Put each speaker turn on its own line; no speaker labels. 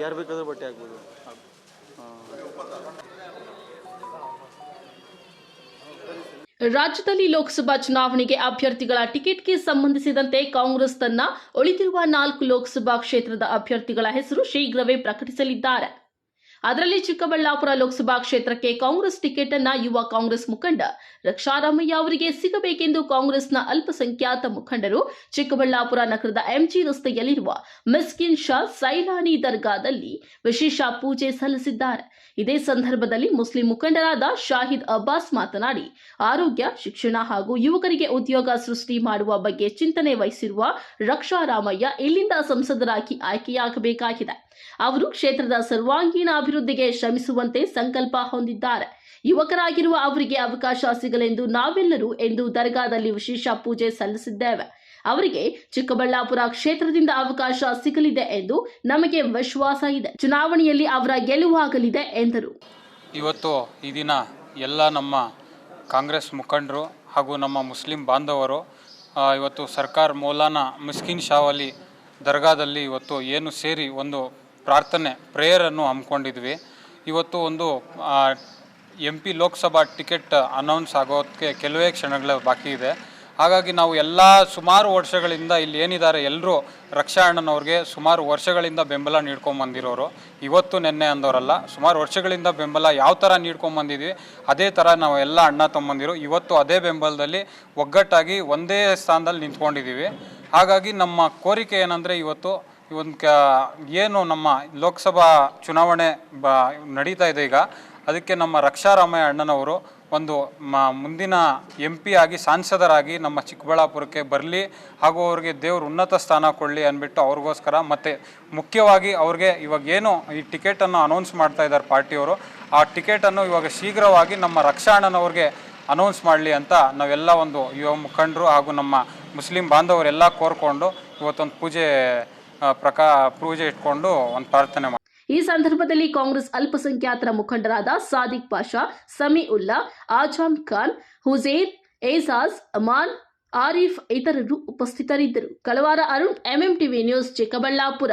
ಯಾರು ಬೇಕಾದ್ರೂ ಬಟ್ಟೆ ಹಾಕ್ಬೋದು.
ರಾಜ್ಯದಲ್ಲಿ ಲೋಕಸಭಾ ಚುನಾವಣೆಗೆ ಅಭ್ಯರ್ಥಿಗಳ ಟಿಕೆಟ್ಗೆ ಸಂಬಂಧಿಸಿದಂತೆ ಕಾಂಗ್ರೆಸ್ ತನ್ನ ಉಳಿದಿರುವ ನಾಲ್ಕು ಲೋಕಸಭಾ ಕ್ಷೇತ್ರದ ಅಭ್ಯರ್ಥಿಗಳ ಹೆಸರು ಶೀಘ್ರವೇ ಪ್ರಕಟಿಸಲಿದ್ದಾರೆ. ಅದರಲ್ಲಿ ಚಿಕ್ಕಬಳ್ಳಾಪುರ ಲೋಕಸಭಾ ಕ್ಷೇತ್ರಕ್ಕೆ ಕಾಂಗ್ರೆಸ್ ಟಿಕೆಟ್ ಅನ್ನ ಯುವ ಕಾಂಗ್ರೆಸ್ ಮುಖಂಡ ರಕ್ಷಾರಾಮಯ್ಯ ಅವರಿಗೆ ಸಿಗಬೇಕೆಂದು ಕಾಂಗ್ರೆಸ್ನ ಅಲ್ಪಸಂಖ್ಯಾತ ಮುಖಂಡರು ಚಿಕ್ಕಬಳ್ಳಾಪುರ ನಗರದ ಎಂಜಿ ರಸ್ತೆಯಲ್ಲಿರುವ ಮಿಸ್ಕಿನ್ ಶಾ ಸೈಲಾನಿ ದರ್ಗಾದಲ್ಲಿ ವಿಶೇಷ ಪೂಜೆ ಸಲ್ಲಿಸಿದ್ದಾರೆ. ಇದೇ ಸಂದರ್ಭದಲ್ಲಿ ಮುಸ್ಲಿಂ ಮುಖಂಡರಾದ ಶಾಹಿದ್ ಅಬ್ಬಾಸ್ ಮಾತನಾಡಿ, ಆರೋಗ್ಯ, ಶಿಕ್ಷಣ ಹಾಗೂ ಯುವಕರಿಗೆ ಉದ್ಯೋಗ ಸೃಷ್ಟಿ ಮಾಡುವ ಬಗ್ಗೆ ಚಿಂತನೆ ವಹಿಸಿರುವ ರಕ್ಷಾರಾಮಯ್ಯ ಇಲ್ಲಿಂದ ಸಂಸದರಾಗಿ ಆಯ್ಕೆಯಾಗಬೇಕಾಗಿದೆ. ಅವರು ಕ್ಷೇತ್ರದ ಸರ್ವಾಂಗೀಣ ಅಭಿವೃದ್ಧಿಗೆ ಶ್ರಮಿಸುವಂತೆ ಸಂಕಲ್ಪ ಹೊಂದಿದ್ದಾರೆ. ಯುವಕರಾಗಿರುವ ಅವರಿಗೆ ಅವಕಾಶ ಸಿಗಲೆಂದು ನಾವೆಲ್ಲರೂ ಎಂದು ದರ್ಗಾದಲ್ಲಿ ವಿಶೇಷ ಪೂಜೆ ಸಲ್ಲಿಸಿದ್ದೇವೆ. ಅವರಿಗೆ ಚಿಕ್ಕಬಳ್ಳಾಪುರ ಕ್ಷೇತ್ರದಿಂದ ಅವಕಾಶ ಸಿಗಲಿದೆ ಎಂದು ನಮಗೆ ವಿಶ್ವಾಸ ಇದೆ. ಚುನಾವಣೆಯಲ್ಲಿ ಅವರ ಗೆಲುವಾಗಲಿದೆ ಎಂದರು.
ಇವತ್ತು ಈ ದಿನ ಎಲ್ಲ ನಮ್ಮ ಕಾಂಗ್ರೆಸ್ ಮುಖಂಡರು ಹಾಗೂ ನಮ್ಮ ಮುಸ್ಲಿಂ ಬಾಂಧವರು ಇವತ್ತು ಸರ್ಕಾರ ಮೌಲಾನಾ ಮಿಸ್ಕಿನ್ ಶಾವಲಿ ದರ್ಗಾದಲ್ಲಿ ಇವತ್ತು ಏನು ಸೇರಿ ಒಂದು ಪ್ರಾರ್ಥನೆ ಪ್ರೇಯರನ್ನು ಹಮ್ಮಿಕೊಂಡಿದ್ವಿ. ಇವತ್ತು ಒಂದು M P Lok Sabha ticket announce ಆಗೋದಕ್ಕೆ ಕೆಲವೇ ಕ್ಷಣಗಳ ಬಾಕಿ ಇದೆ. ಹಾಗಾಗಿ ನಾವು ಎಲ್ಲ ಸುಮಾರು ವರ್ಷಗಳಿಂದ ಇಲ್ಲಿ ಏನಿದ್ದಾರೆ ಎಲ್ಲರೂ ರಕ್ಷಾ ಅಣ್ಣನವ್ರಿಗೆ ಸುಮಾರು ವರ್ಷಗಳಿಂದ ಬೆಂಬಲ ನೀಡ್ಕೊಂಬಂದಿರೋರು. ಇವತ್ತು ನೆನ್ನೆ ಅಂದವರಲ್ಲ, ಸುಮಾರು ವರ್ಷಗಳಿಂದ ಬೆಂಬಲ ಯಾವ ಥರ ನೀಡ್ಕೊಂಬಂದಿದ್ವಿ, ಅದೇ ಥರ ನಾವು ಎಲ್ಲ ಅಣ್ಣ ತಮ್ಮಂದಿರು ಇವತ್ತು ಅದೇ ಬೆಂಬಲದಲ್ಲಿ ಒಗ್ಗಟ್ಟಾಗಿ ಒಂದೇ ಸ್ಥಾನದಲ್ಲಿ ನಿಂತ್ಕೊಂಡಿದ್ದೀವಿ. ಹಾಗಾಗಿ ನಮ್ಮ ಕೋರಿಕೆ ಏನಂದರೆ ಇವತ್ತು ಒಂದು ಕ, ಏನು ನಮ್ಮ ಲೋಕಸಭಾ ಚುನಾವಣೆ ಬ, ನಡೀತಾ ಇದೆ ಈಗ, ಅದಕ್ಕೆ ನಮ್ಮ ರಕ್ಷಾರಾಮಯ್ಯ ಅಣ್ಣನವರು ಒಂದು ಮ, ಮುಂದಿನ ಎಂ ಪಿ ಆಗಿ ಸಾಂಸದರಾಗಿ ನಮ್ಮ ಚಿಕ್ಕಬಳ್ಳಾಪುರಕ್ಕೆ ಬರಲಿ, ಹಾಗೂ ಅವ್ರಿಗೆ ದೇವ್ರು ಉನ್ನತ ಸ್ಥಾನ ಕೊಡಲಿ ಅಂದ್ಬಿಟ್ಟು ಅವ್ರಿಗೋಸ್ಕರ, ಮತ್ತು ಮುಖ್ಯವಾಗಿ ಅವ್ರಿಗೆ ಇವಾಗ ಏನು ಈ ಟಿಕೆಟನ್ನು ಅನೌನ್ಸ್ ಮಾಡ್ತಾ ಇದ್ದಾರೆ ಪಾರ್ಟಿಯವರು, ಆ ಟಿಕೆಟನ್ನು ಇವಾಗ ಶೀಘ್ರವಾಗಿ ನಮ್ಮ ರಕ್ಷಾ ಅಣ್ಣನವ್ರಿಗೆ ಅನೌನ್ಸ್ ಮಾಡಲಿ ಅಂತ ನಾವೆಲ್ಲ ಒಂದು ಯುವ ಮುಖಂಡರು ಹಾಗೂ ನಮ್ಮ ಮುಸ್ಲಿಂ ಬಾಂಧವರೆಲ್ಲ ಕೋರ್ಕೊಂಡು ಇವತ್ತೊಂದು ಪೂಜೆ ಪ್ರಕಾ ಪೂಜೆ ಇಟ್ಕೊಂಡು ಒಂದು ಪ್ರಾರ್ಥನೆ ಮಾಡಿ
ಈ ಸಂದರ್ಭದಲ್ಲಿ ಕಾಂಗ್ರೆಸ್ ಅಲ್ಪಸಂಖ್ಯಾತರ ಮುಖಂಡರಾದ ಸಾದಿಕ್ ಪಾಷಾ, ಸಮಿ ಉಲ್ಲಾ, ಆಜಾಮ್ ಖಾನ್, ಹುಸೇನ್, ಏಜಾಜ್, ಅಮಾನ್, ಆರಿಫ್ ಇತರರು ಉಪಸ್ಥಿತರಿದ್ದರು. ಕಳವಾರ Arun M M TV news Chikkaballapura.